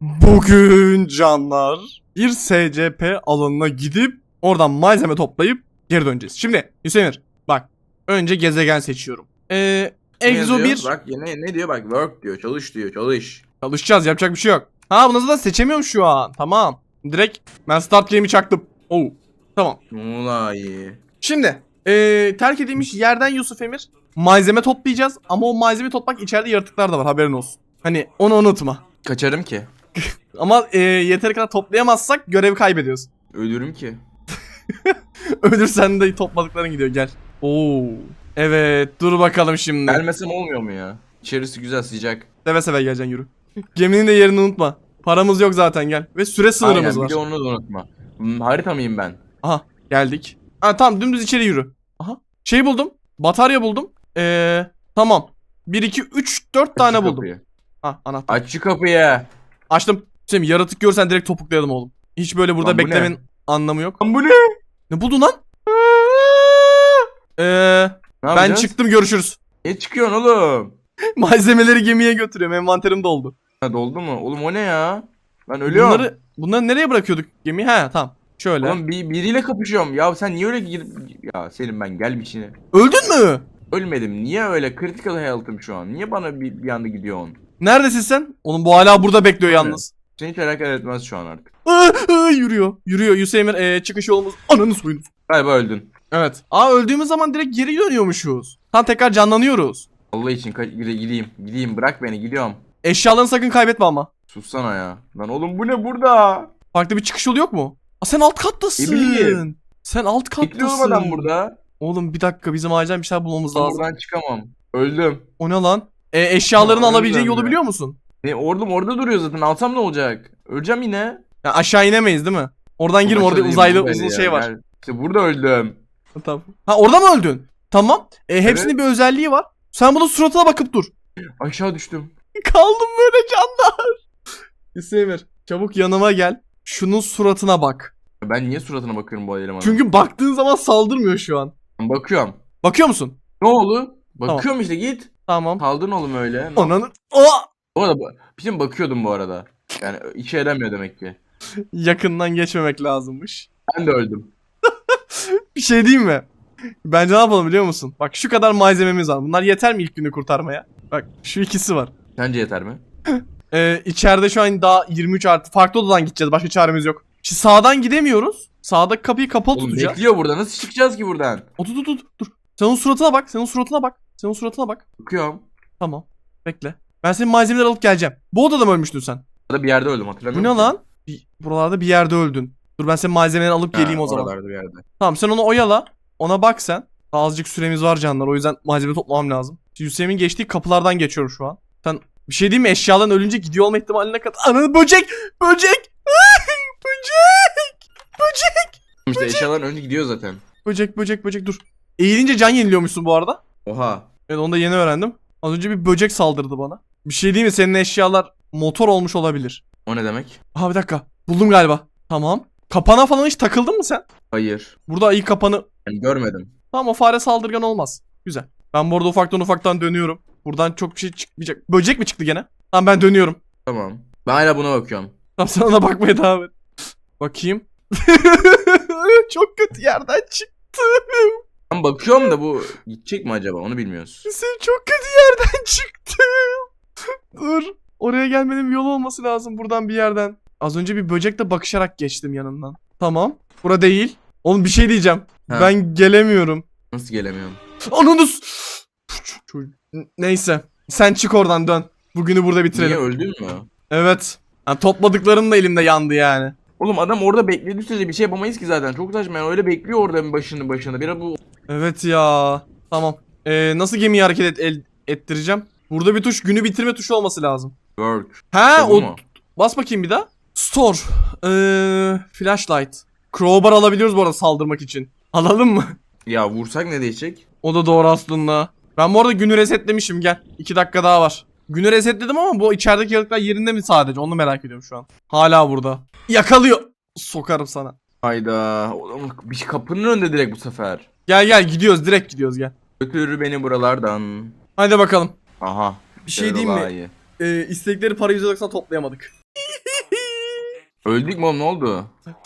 Bugün canlar bir SCP alanına gidip oradan malzeme toplayıp geri döneceğiz. Şimdi Hüseyin bak önce gezegen seçiyorum. Ee, Exo yazıyor? 1 Bak yine ne diyor bak work diyor çalış diyor çalış. çalışacağız yapacak bir şey yok. Ha bunu da seçemiyorum şu an tamam. Direkt ben start game'i çaktım. Oo tamam. Ulay. Şimdi ee, terk edilmiş yerden Yusuf Emir malzeme toplayacağız ama o malzeme toplamak içeride yaratıklar da var haberin olsun. Hani onu unutma. Kaçarım ki. Ama ee, yeteri kadar toplayamazsak görevi kaybediyoruz. Ölürüm ki. Ölürsen de topladıkların gidiyor gel. Oo. Evet dur bakalım şimdi. Gelmesem olmuyor mu ya? İçerisi güzel sıcak. Seve seve geleceksin yürü. Geminin de yerini unutma. Paramız yok zaten gel. Ve süre sınırımız Aynen, var. De onu da unutma. Hmm, harita mıyım ben? Aha geldik. Ha tamam dümdüz içeri yürü. Aha. Şey buldum. Batarya buldum. Ee, tamam. 1 2 3 4 tane Aç şu buldum. kapıyı. Ha anahtar. Aç şu kapıyı. Açtım. Semih yaratık görsen direkt topuklayalım oğlum. Hiç böyle burada Lan bu ne? beklemenin anlamı yok. Lan bu ne? Ne buldun lan? Ee, Ne ben yapacağız? çıktım görüşürüz. Niye çıkıyorsun oğlum? Malzemeleri gemiye götürüyorum. Envanterim doldu. Ha, doldu mu? Oğlum o ne ya? Ben ölüyorum. Bunları, bunları nereye bırakıyorduk gemiyi? He tamam. Şöyle. Oğlum bir, biriyle kapışıyorum. Ya sen niye öyle gidip... Ya Selim ben gel bir şeyine. Öldün mü? Ölmedim. Niye öyle? Critical health'ım şu an. Niye bana bir, bir anda gidiyorsun? Neredesin sen? Oğlum bu hala burada bekliyor yalnız. Seni hiç alakadar etmez şu an artık. Aa, aa, yürüyor. Yürüyor. Hüseyin ee, çıkış yolumuz. Ananı soyun. Galiba öldün. Evet. Aa öldüğümüz zaman direkt geri dönüyormuşuz. Tam tekrar canlanıyoruz. Allah için ka- gide- gideyim. Gideyim bırak beni gidiyorum. Eşyalarını sakın kaybetme ama. Sussana ya. Lan oğlum bu ne burada? Farklı bir çıkış yolu yok mu? Aa, sen alt kattasın. Ne bileyim. Sen alt kattasın. adam burada. Oğlum bir dakika bizim acilen bir şeyler bulmamız lazım. Oradan çıkamam. Öldüm. O ne lan? E, eşyalarını Aa, alabileceğin yolu ya. biliyor musun? Ne oğlum orada duruyor zaten. Alsam ne olacak? Öleceğim yine. Ya aşağı inemeyiz değil mi? Oradan girme orada uzaylı uzun ya, şey var. gel. İşte burada öldüm. Tamam. Ha orada mı öldün? Tamam. E, hepsinin bir özelliği var. Sen bunun suratına bakıp dur. Aşağı düştüm. Kaldım böyle canlar. Hüseyin çabuk yanıma gel. Şunun suratına bak. Ben niye suratına bakıyorum bu elemana? Çünkü baktığın zaman saldırmıyor şu an. Bakıyorum. Bakıyor musun? Ne oldu? Bakıyorum işte git. Tamam. Kaldın oğlum öyle. Ananı... Aa! Bu arada bu- şey bakıyordum bu arada. Yani işe yaramıyor demek ki. Yakından geçmemek lazımmış. Ben de öldüm. Bir şey diyeyim mi? Bence ne yapalım biliyor musun? Bak şu kadar malzememiz var. Bunlar yeter mi ilk günü kurtarmaya? Bak şu ikisi var. Sence yeter mi? Ee, içeride şu an daha 23 artı. Farklı odadan gideceğiz. Başka çaremiz yok. Şimdi sağdan gidemiyoruz. Sağdaki kapıyı kapalı Oğlum tutacağız. bekliyor burada. Nasıl çıkacağız ki buradan? O, dur dur dur dur. Sen onun suratına bak. Sen onun suratına bak. Sen onun suratına bak. Bakıyorum. Tamam. Bekle. Ben senin malzemeleri alıp geleceğim. Bu odada mı ölmüştün sen? Burada bir yerde öldüm Bu hatırlamıyorum. ne ki. lan? Bir, buralarda bir yerde öldün. Dur ben senin malzemelerini alıp Ha, geleyim o zaman. oralarda bir yerde. Tamam sen onu oyala. Ona bak sen. Daha azıcık süremiz var canlar. O yüzden malzeme toplamam lazım. Şimdi Hüseyin'in geçtiği kapılardan geçiyorum şu an. Sen bir şey diyeyim mi? Eşyaların ölünce gidiyor olma ihtimaline kadar. Ananı böcek! Böcek! böcek! Böcek! İşte eşyaların önce gidiyor zaten. Böcek böcek böcek dur. Eğilince can yeniliyormuşsun bu arada. Oha. Evet onu da yeni öğrendim. Az önce bir böcek saldırdı bana. Bir şey değil mi? Senin eşyalar motor olmuş olabilir. O ne demek? Aha bir dakika. Buldum galiba. Tamam. Kapana falan hiç takıldın mı sen? Hayır. Burada ayı kapanı Ben görmedim. Tamam o fare saldırgan olmaz. Güzel. Ben bu arada ufaktan ufaktan dönüyorum. Buradan çok bir şey çıkmayacak. Böcek mi çıktı gene? Tamam ben dönüyorum. Tamam. Ben hala buna bakıyorum. Tamam sen ona bakmaya devam et. Bakayım. çok kötü yerden çıktı. Ben bakıyorum da bu gidecek mi acaba onu bilmiyoruz. Sen çok kötü yerden çıktı. Dur. Oraya gelmenin bir yolu olması lazım buradan bir yerden. Az önce bir böcekle bakışarak geçtim yanından. Tamam. Bura değil. Oğlum bir şey diyeceğim. Ha. Ben gelemiyorum. Nasıl gelemiyorum? Ananız. Neyse. Sen çık oradan dön. Bugünü burada bitirelim. Niye öldün mü? Evet. Ha, topladıklarım da elimde yandı yani. Oğlum adam orada beklediği sürece bir şey yapamayız ki zaten. Çok saçma yani öyle bekliyor orada başını başını. Bir bu Evet ya. Tamam. Ee, nasıl gemiyi hareket et- el- ettireceğim? Burada bir tuş günü bitirme tuşu olması lazım. work. İşte bu o mu? bas bakayım bir daha. Store. Ee, flashlight. Crowbar alabiliyoruz bu arada saldırmak için. Alalım mı? Ya vursak ne değişecek? O da doğru aslında. Ben bu arada günü resetlemişim gel. 2 dakika daha var. Günü resetledim ama bu içerideki yaratıklar yerinde mi sadece? Onu merak ediyorum şu an. Hala burada. Yakalıyor. Sokarım sana. Hayda. Oğlum bir kapının önünde direkt bu sefer. Gel gel gidiyoruz direkt gidiyoruz gel. Götür beni buralardan. Hadi bakalım. Aha. Bir şey diyeyim mi? Ee, istekleri para %90 toplayamadık. Öldük mü oğlum ne oldu?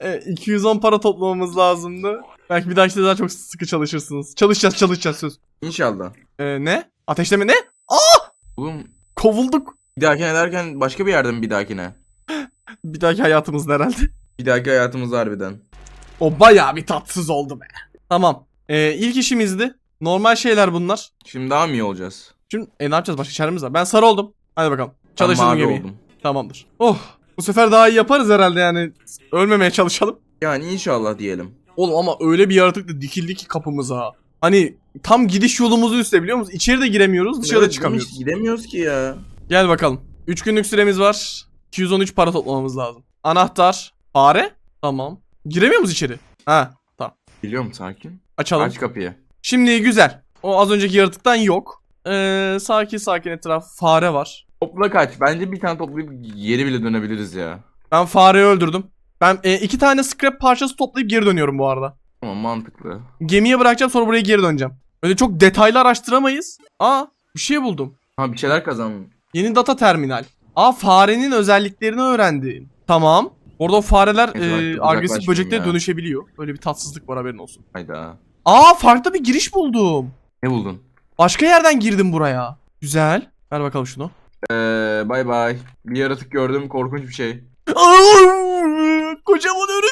E, 210 para toplamamız lazımdı. Belki bir dahaki daha çok sıkı çalışırsınız. Çalışacağız çalışacağız söz. İnşallah. E, ne? Ateşleme ne? Oğlum Kovulduk. bir dahakine derken başka bir yerde mi bir dahakine? Bir dahaki hayatımızda herhalde. Bir dahaki hayatımızda harbiden. O bayağı bir tatsız oldu be. Tamam. E, ilk işimizdi. Normal şeyler bunlar. Şimdi daha mı iyi olacağız? Şimdi e, ne yapacağız? Başka çaremiz var. Ben sarı oldum. Hadi bakalım. Ben Çalıştırdım mavi gemiyi. oldum. Tamamdır. Oh. Bu sefer daha iyi yaparız herhalde yani. Ölmemeye çalışalım. Yani inşallah diyelim. Oğlum ama öyle bir yaratıkla dikildi ki kapımıza. Hani tam gidiş yolumuzun üstte biliyor musun? İçeri de giremiyoruz, dışarıda Evet, çıkamıyoruz. hiç Gidemiyoruz ki ya. Gel bakalım. 3 günlük süremiz var. 213 para toplamamız lazım. Anahtar. Fare. Tamam. Giremiyor muyuz içeri? Ha. Tamam. Biliyorum sakin. Açalım. Aç kapıyı. Şimdi güzel. O az önceki yaratıktan yok. Ee, sakin sakin etraf. Fare var. Topla kaç. Bence bir tane toplayıp geri bile dönebiliriz ya. Ben fareyi öldürdüm. Ben e, iki tane scrap parçası toplayıp geri dönüyorum bu arada. Tamam mantıklı. Gemiye bırakacağım sonra buraya geri döneceğim. Öyle çok detaylı araştıramayız. Aa bir şey buldum. Ha bir şeyler kazandım. Yeni data terminal. Aa farenin özelliklerini öğrendim. Tamam. Orada o fareler Neyse, e, bak, agresif uzaklaşmayayım böceklere ya. dönüşebiliyor. Böyle bir tatsızlık var haberin olsun. Hayda. Aa farklı bir giriş buldum. Ne buldun? Başka yerden girdim buraya. Güzel. Ver bakalım şunu. Eee bay bay. Bir yaratık gördüm korkunç bir şey. Aa, kocaman örümcek.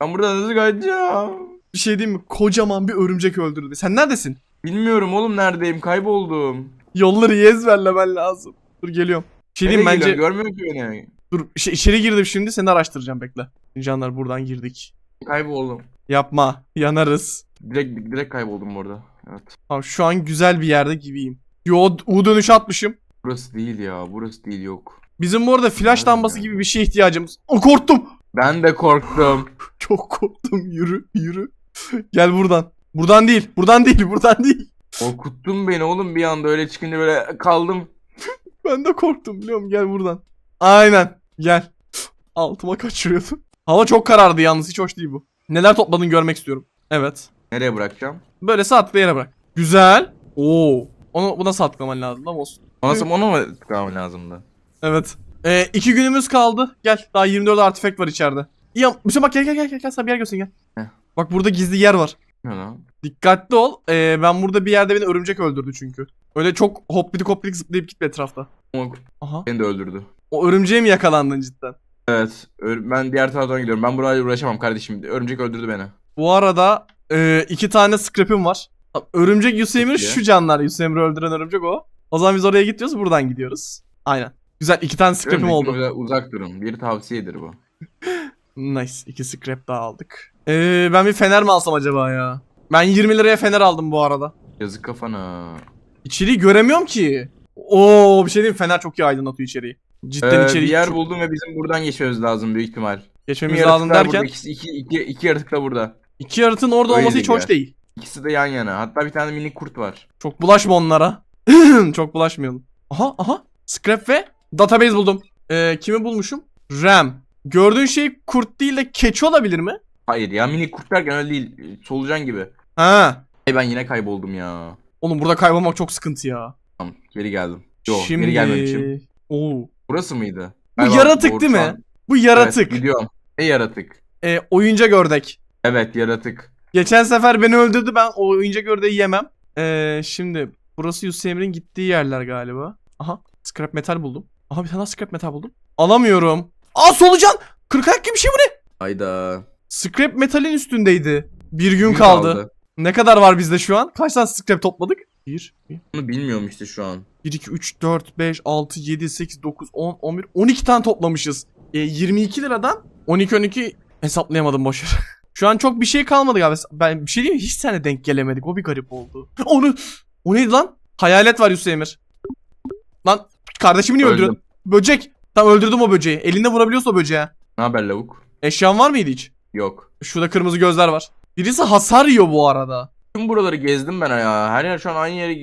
Ben buradan nasıl kaçacağım? Bir şey diyeyim mi? Kocaman bir örümcek öldürdü. Sen neredesin? Bilmiyorum oğlum neredeyim kayboldum. Yolları iyi ezberlemen lazım. Dur geliyorum. Bir şey diyeyim Nereye bence. geliyorsun? Görmüyor ki beni. Dur şey- içeri girdim şimdi seni araştıracağım bekle. Canlar buradan girdik. Kayboldum. Yapma. Yanarız. Direkt direkt kayboldum burada. Evet. Tamam şu an güzel bir yerde gibiyim. Yo U dönüşü atmışım. Burası değil ya. Burası değil yok. Bizim bu arada flash Nerede lambası ya? gibi bir şeye ihtiyacımız. O korktum. Ben de korktum. Çok korktum. Yürü yürü. Gel buradan. Buradan değil. Buradan değil. Buradan değil. Korkuttun beni oğlum bir anda öyle çıkınca böyle kaldım. Ben de korktum biliyor musun? Gel buradan. Aynen. Gel. Altıma kaçırıyordum. Hava çok karardı yalnız. Hiç hoş değil bu. Neler topladın görmek istiyorum. Evet. Nereye bırakacağım? Böyle sağ tıkla yere bırak. Güzel. Oo. Onu buna sağ tıklaman lazım ama olsun. Onu mu tıklamam lazımdı? Evet. Ee, iki günümüz kaldı. Gel. Daha 24 artifact var içeride. İyi Müslüm bak gel gel gel gel. gel. Sana bir yer göstereyim gel. Heh. Bak burada gizli yer var. Ne lan? Dikkatli ol. Ee, ben burada bir yerde beni örümcek öldürdü çünkü. Öyle çok hoppidik hoppidik zıplayıp gitme etrafta. O Aha. beni de öldürdü. O örümceğe mi yakalandın cidden? Evet. Ben diğer taraftan gidiyorum. Ben burayla uğraşamam kardeşim. Örümcek öldürdü beni. Bu arada e, iki tane scrap'im var. Örümcek Yusemir Peki. şu canlar. Yusemir'i öldüren örümcek o. O zaman biz oraya gidiyoruz buradan gidiyoruz. Aynen. Güzel iki tane scrap'im oldu. Uzak durun. Bir tavsiyedir bu. Nice. iki scrap daha aldık. Ee, ben bir fener mi alsam acaba ya? Ben 20 liraya fener aldım bu arada. Yazık kafana. İçeriği göremiyorum ki. Oo bir şey diyeyim fener çok iyi aydınlatıyor içeriği. Cidden Ee, içeriği bir yer çok- buldum ve bizim buradan geçmemiz lazım büyük ihtimal. geçmemiz lazım derken Burada. İkisi, iki, iki, iki yaratık da burada. iki yaratığın orada Öyle olması hiç bir hoş değil. İkisi de yan yana. Hatta bir tane minik kurt var. Çok bulaşma onlara. çok bulaşmayalım. Aha aha. Scrap ve database buldum. Ee, kimi bulmuşum? Ram. Gördüğün şey kurt değil de keçi olabilir mi? Hayır ya minik kurt derken öyle değil. Solucan gibi. Ha. Ay ben yine kayboldum ya. Oğlum burada kaybolmak çok sıkıntı ya. Tamam geri geldim. Yok Şimdi... geri gelmemişim. Oo. Burası mıydı? Bu Galiba yaratık değil mi? an- Bu yaratık. Evet gidiyorum. Ne yaratık? Ee, oyuncak ördek. Evet yaratık. Geçen sefer beni öldürdü ben o oyuncak ördeği yemem. Ee, şimdi burası Yusuf Emre'nin gittiği yerler galiba. Aha scrap metal buldum. Aha bir tane daha scrap metal buldum. Alamıyorum. Aa solucan. Kırk ayak gibi bir şey bu ne? Hayda. Scrap metalin üstündeydi. Bir gün Gün kaldı. Ne kadar var bizde şu an? Kaç tane scrap topladık? 1, Bunu bilmiyorum işte şu an. 1, 2, 3, 4, 5, 6, 7, 8, 9, 10, 11, 12 tane toplamışız. E, 22 liradan 12, 12 hesaplayamadım boşver. Şu an çok bir şey kalmadı galiba. Ben bir şey diyeyim mi? Hiç tane denk gelemedik. O bir garip oldu. Onu o neydi lan? Hayalet var Yusuf Emir. Lan kardeşimi niye Öldüm. öldürüyorsun? Böcek. Tam öldürdüm o böceği. Elinde vurabiliyorsa o böceğe. Ne haber lavuk? Eşyan var mıydı hiç? Yok. Şurada kırmızı gözler var. Birisi hasar yiyor bu arada. Tüm buraları gezdim ben ya. Her yer şu an aynı yere.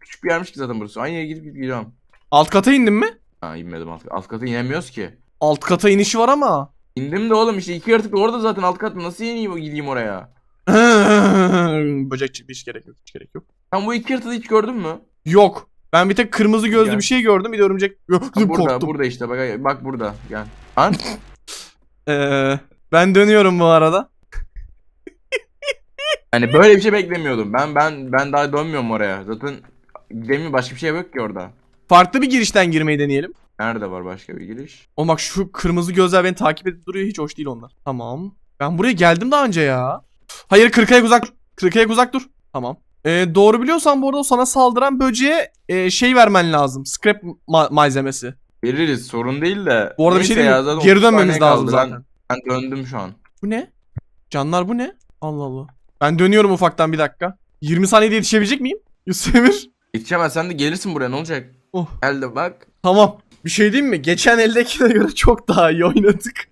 Küçük bir yermiş ki zaten burası. Aynı yere gidip gidip gidiyorum. Alt kata indin mi? Ha inmedim alt, alt kata inemiyoruz ki. Alt kata inişi var ama. İndim de oğlum işte iki yaratık da orada zaten alt kat nasıl ineyim gideyim oraya? Böcek çıktı hiç gerek yok hiç gerek yok. Sen bu iki yaratığı hiç gördün mü? Yok. Ben bir tek kırmızı gözlü Gel. bir şey gördüm bir de örümcek gördüm burada korktum. burada işte bak bak burada gel. Lan Ee, ben dönüyorum bu arada. hani böyle bir şey beklemiyordum. Ben ben ben daha dönmüyorum oraya. Zaten gidemiyorum başka bir şey yok ki orada. Farklı bir girişten girmeyi deneyelim. Nerede var başka bir giriş? Oğlum bak şu kırmızı gözler beni takip edip duruyor. Hiç hoş değil onlar. Tamam. Ben buraya geldim daha önce ya. Hayır kırk ayak uzak dur. Kırk ayak uzak dur. Tamam. Ee, doğru biliyorsan bu arada sana saldıran böceğe e, şey vermen lazım. Scrap ma- malzemesi. Veririz sorun değil de. Bu arada bir şey diyeyim ya, zaten Geri 30 dönmemiz saniye lazım kaldı. Ben- zaten. Ben, döndüm şu an. Bu ne? Canlar bu ne? Allah Allah. Ben dönüyorum ufaktan bir dakika. 20 saniyede yetişebilecek miyim? Yusuf Emir. Yetişemezsen de gelirsin buraya ne olacak? Oh. Gel de bak. Tamam. Bir şey diyeyim mi? Geçen eldekine göre çok daha iyi oynadık.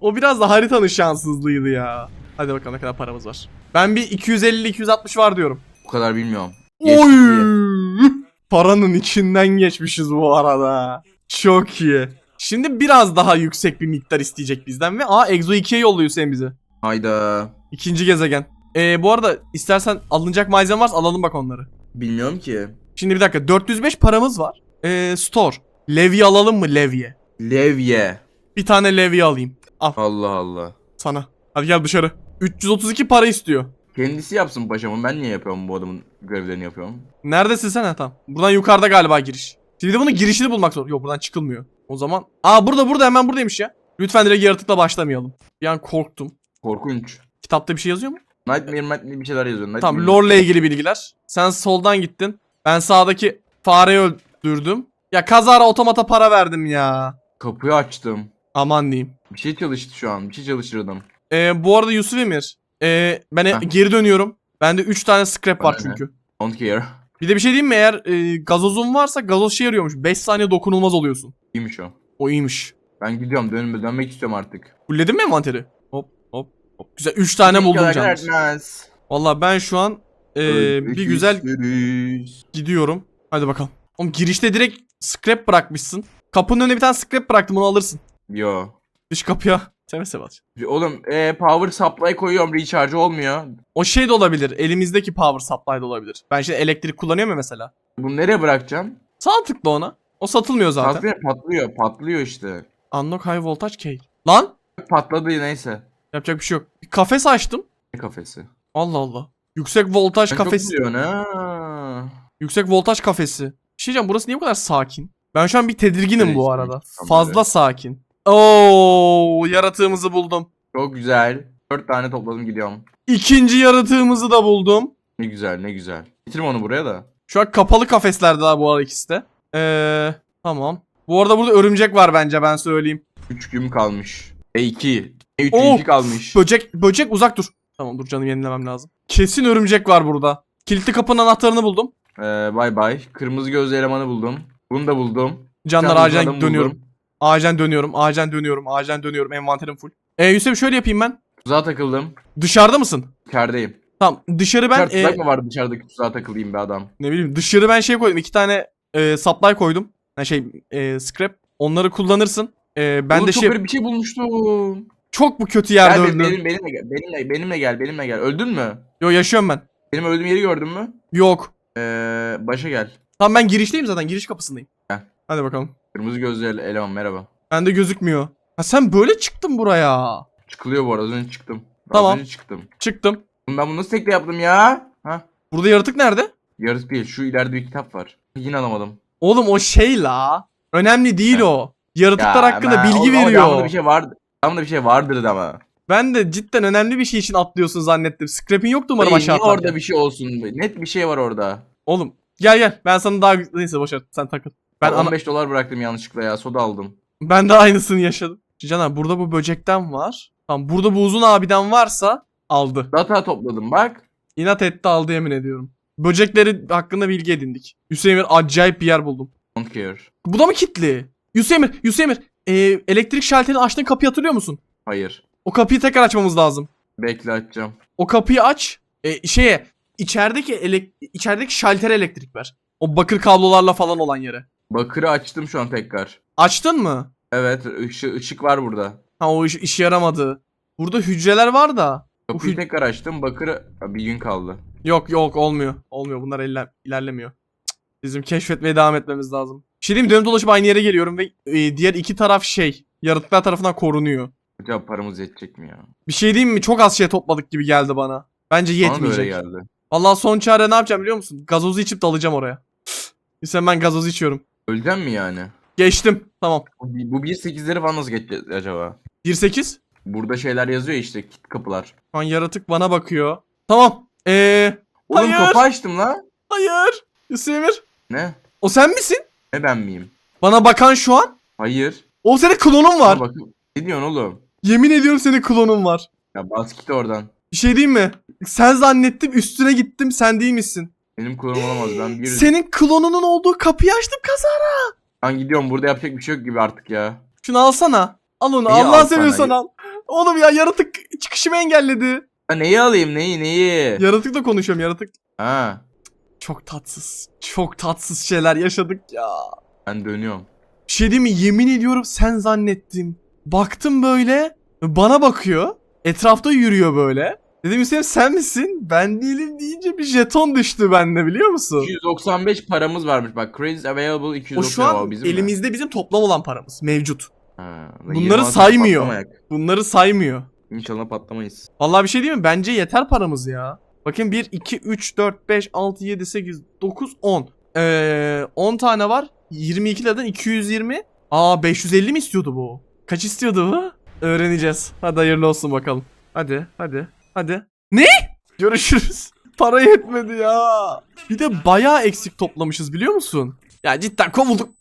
o biraz da haritanın şanssızlığıydı ya. Hadi bakalım ne kadar paramız var. Ben bir 250-260 var diyorum. Bu kadar bilmiyorum. Oy! Paranın içinden geçmişiz bu arada. Çok iyi. Şimdi biraz daha yüksek bir miktar isteyecek bizden ve aa Exo 2'ye yolluyor sen bizi. Hayda. İkinci gezegen. Ee, bu arada istersen alınacak malzeme varsa alalım bak onları. Bilmiyorum ki. Şimdi bir dakika 405 paramız var. Ee, store. Levye alalım mı levye? Levye. Bir tane levye alayım. Allah Allah. Sana. Hadi gel dışarı. 332 para istiyor. Kendisi yapsın paşamın. Ben niye yapıyorum bu adamın görevlerini yapıyorum? Neredesin sen? Ha, tamam. Buradan yukarıda galiba giriş. Şimdi bunun girişini bulmak zor. Yok buradan çıkılmıyor. O zaman. Aa burada burada hemen buradaymış ya. Lütfen direkt yaratıkla başlamayalım. Bir an korktum. Korkunç. Kitapta bir şey yazıyor mu? Nightmare Nightmare bir şeyler yazıyor. Nightmare. Tamam lore ile ilgili bilgiler. Sen soldan gittin. Ben sağdaki fareyi öldürdüm. Ya kazara otomata para verdim ya. Kapıyı açtım. Aman diyeyim. Bir şey çalıştı şu an. Bir şey çalıştırdım. Ee, bu arada Yusuf Emir. ee, ben Heh. geri dönüyorum. Bende 3 tane scrap var ne? çünkü. Don't care. Bir de bir şey diyeyim mi? Eğer e, gazozun varsa gazoz şey yarıyormuş. 5 saniye dokunulmaz oluyorsun. İyiymiş o. O iyiymiş. Ben gidiyorum. Dön dönmek istiyorum artık. Fulledin mi envanteri? Hop hop hop. Güzel 3 tane buldum canım. Valla ben şu an e, bir güzel gidiyorum. Hadi bakalım. Oğlum girişte direkt scrap bırakmışsın. Kapının önüne bir tane scrap bıraktım onu alırsın. Yo. Dış kapıya. Seve seve at. Oğlum e, power supply koyuyorum. Recharge olmuyor. O şey de olabilir. Elimizdeki power supply da olabilir. Ben şimdi elektrik kullanıyorum ya mesela. Bunu nereye bırakacağım? Sağ tıkla ona. O satılmıyor zaten. Patlıyor, patlıyor. Patlıyor işte. Unlock high voltage key. Lan Patladı neyse. yapacak bir şey yok. Bir kafes açtım. Ne kafesi? Allah Allah. Yüksek voltaj Sen çok kafesi. biliyorsun ha. Yüksek voltaj kafesi. Bir şey diyeceğim burası niye bu kadar sakin? Ben şu an bir tedirginim bu arada. Fazla sakin. Oo, yaratığımızı buldum. Çok güzel. Dört tane topladım gidiyorum. İkinci yaratığımızı da buldum. Ne güzel ne güzel. Getirme onu buraya da. Şu an kapalı kafeslerde daha bu arada ikisi de. Ee, tamam. Bu arada burada örümcek var bence ben söyleyeyim. Üç gün kalmış. E iki. E üç Oh! iki kalmış. Böcek, böcek uzak dur. Tamam dur canım yenilemem lazım. Kesin örümcek var burada. Kilitli kapının anahtarını buldum. Ee, bay bay. Kırmızı gözlü elemanı buldum. Bunu da buldum. Canlar Yalnız acilen dönüyorum. buldum. Acilen dönüyorum. Acilen dönüyorum. Acilen dönüyorum. Envanterim full. Ee, Yusuf şöyle yapayım ben. Tuzağa takıldım. Dışarıda mısın? İçerideyim. Tamam dışarı ben e, tuzak mı vardı dışarıdaki tuzağa takılayım be adam. ne bileyim dışarı ben şey koydum. iki tane e, supply koydum. Yani şey e, scrap. Onları kullanırsın. E, ben Oğlum de çok şey böyle bir şey bulmuştum. çok bu kötü yerde Gel öldüm. benim, benimle gel. Benimle, benimle gel. Benimle gel. Öldün mü? Yo yaşıyorum ben. Benim öldüğüm yeri gördün mü? Yok. Ee, başa gel. Tamam ben girişteyim zaten. Giriş kapısındayım. Gel. Hadi bakalım. Kırmızı gözlü ele- eleman merhaba. Bende gözükmüyor. Ha sen böyle çıktın buraya. Çıkılıyor bu arada. Az önce çıktım. Az Tamam. önce çıktım. Çıktım. Oğlum Ben bunu nasıl tekle yaptım ya? Ha? Burada yaratık nerede? Yarısı değil. Şu ileride bir kitap var. Yine alamadım. Oğlum o şey la. Önemli değil o. Yaratıklar Ya, hakkında ben- bilgi o- o veriyor. Devamında bir şey vardı. Devamında bir şey vardır ama. Ben de cidden önemli bir şey için atlıyorsun zannettim. Scrap'in yoktu umarım Niye aşağı orada bir şey olsun? Net bir şey var orada. Oğlum gel gel. Ben sana daha neyse boşver sen takıl. Ben Ben ana- 15 dolar bıraktım yanlışlıkla ya. Soda aldım. ben de aynısını yaşadım. Caner burada bu böcekten var. Tamam burada bu uzun abiden varsa aldı. Data topladım bak. İnat etti aldı yemin ediyorum. Böcekleri hakkında bilgi edindik. Hüseyin Emir acayip bir yer buldum. Don't care. Bu da mı kilitli? Hüseyin Emir, Hüseyin Emir. Ee, elektrik şalterini açtığın kapıyı hatırlıyor musun? Hayır. O kapıyı tekrar açmamız lazım. Bekle açacağım. O kapıyı aç. E, şeye içerideki elek içerideki şaltere elektrik ver. O bakır kablolarla falan olan yere. Bakırı açtım şu an tekrar. Açtın mı? Evet ışık, ışık var burada. Ha o iş, iş yaramadı. Burada hücreler var da. Kapıyı hü- tekrar açtım. Bakırı Ha, bir gün kaldı. Yok yok olmuyor. Olmuyor bunlar elle- ilerlemiyor. Cık, Bizim keşfetmeye devam etmemiz lazım. Bir şey diyeyim mi? Dönüp dolaşıp aynı yere geliyorum ve e, diğer iki taraf şey. Yaratıklar tarafından korunuyor. Acaba paramız yetecek mi ya? Bir şey diyeyim mi? Çok az şey topladık gibi geldi bana. Bence Bana da öyle yetmeyecek. geldi. Vallahi son çare ne yapacağım biliyor musun? Gazozu içip dalacağım oraya. Sen ben gazozu içiyorum. Öleceğim mi yani? Geçtim. Tamam. Bu, bu 1.8'leri falan nasıl geçeceğiz acaba? 1.8. Burada şeyler yazıyor ya işte kit kapılar. Şu an yaratık bana bakıyor. Tamam. Eee. Oğlum Hayır. kapı açtım la. Hayır. Emir. Ne? O sen misin? Ne ben miyim? Bana bakan şu an. Hayır. O senin klonun var. Dur bakayım. Ne diyorsun oğlum? Yemin ediyorum senin klonun var. Ya bas git oradan. Bir şey diyeyim mi? Sen zannettim üstüne gittim sen değil misin? Benim kulağım olamaz. Ben bir Senin klonunun olduğu kapıyı açtım kaza. Ben gidiyorum. Burada yapacak bir şey yok gibi artık ya. Şunu alsana. Al onu. Neyi Allah alsana? seviyorsan al. Oğlum ya yaratık çıkışımı engelledi. Ha neyi alayım neyi neyi? Yaratıkla konuşuyorum yaratık. Ha Çok tatsız. Çok tatsız şeyler yaşadık ya. ben dönüyorum. Bir şey diyeyim mi? Yemin ediyorum sen zannettim. Baktım böyle. Bana bakıyor. Etrafta yürüyor böyle. Dedim Hüseyin sen misin? Ben değilim deyince bir jeton düştü bende biliyor musun? 295 paramız varmış bak. Credits available O 290 şu an o bizim mi? elimizde bizim toplam olan paramız mevcut. Ha, Bunları 26 saymıyor. patlamayak. Bunları saymıyor. İnşallah patlamayız. Vallahi bir şey diyeyim mi? Bence yeter paramız ya. Bakın 1, 2, 3, 4, 5, 6, 7, 8, 9, 10. Ee, 10 tane var. 22 liradan 220. Aa 550 mi istiyordu bu? Kaç istiyordu bu? Öğreneceğiz. Hadi hayırlı olsun bakalım. Hadi hadi hadi. Ne? Görüşürüz. Para yetmedi ya. Bir de bayağı eksik toplamışız biliyor musun? Ya cidden kovulduk.